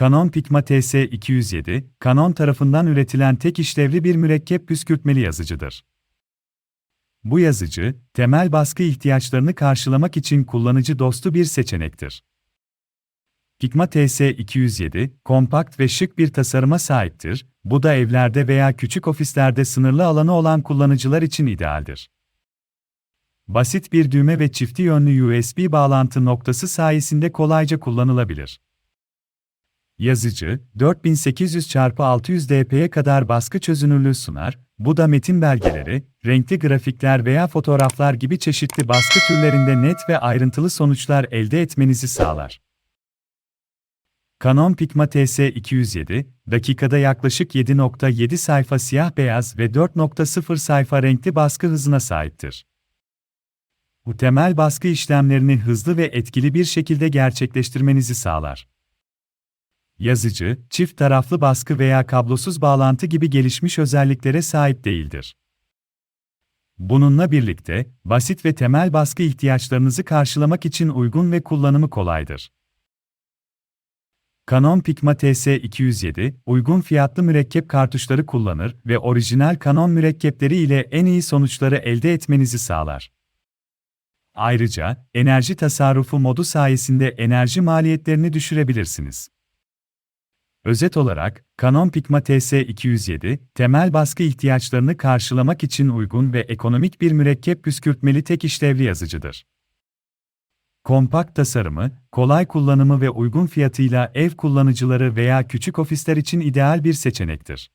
Canon Pigma TS207, Canon tarafından üretilen tek işlevli bir mürekkep püskürtmeli yazıcıdır. Bu yazıcı, temel baskı ihtiyaçlarını karşılamak için kullanıcı dostu bir seçenektir. Pigma TS207, kompakt ve şık bir tasarıma sahiptir, bu da evlerde veya küçük ofislerde sınırlı alanı olan kullanıcılar için idealdir. Basit bir düğme ve çifti yönlü USB bağlantı noktası sayesinde kolayca kullanılabilir. Yazıcı, 4800x600 dpi'ye kadar baskı çözünürlüğü sunar, bu da metin belgeleri, renkli grafikler veya fotoğraflar gibi çeşitli baskı türlerinde net ve ayrıntılı sonuçlar elde etmenizi sağlar. Canon Pigma TS207, dakikada yaklaşık 7.7 sayfa siyah beyaz ve 4.0 sayfa renkli baskı hızına sahiptir. Bu temel baskı işlemlerini hızlı ve etkili bir şekilde gerçekleştirmenizi sağlar. Yazıcı, çift taraflı baskı veya kablosuz bağlantı gibi gelişmiş özelliklere sahip değildir. Bununla birlikte, basit ve temel baskı ihtiyaçlarınızı karşılamak için uygun ve kullanımı kolaydır. Canon Pigma TS207, uygun fiyatlı mürekkep kartuşları kullanır ve orijinal Canon mürekkepleri ile en iyi sonuçları elde etmenizi sağlar. Ayrıca, enerji tasarrufu modu sayesinde enerji maliyetlerini düşürebilirsiniz. Özet olarak, Canon Pigma TS207, temel baskı ihtiyaçlarını karşılamak için uygun ve ekonomik bir mürekkep püskürtmeli tek işlevli yazıcıdır. Kompakt tasarımı, kolay kullanımı ve uygun fiyatıyla ev kullanıcıları veya küçük ofisler için ideal bir seçenektir.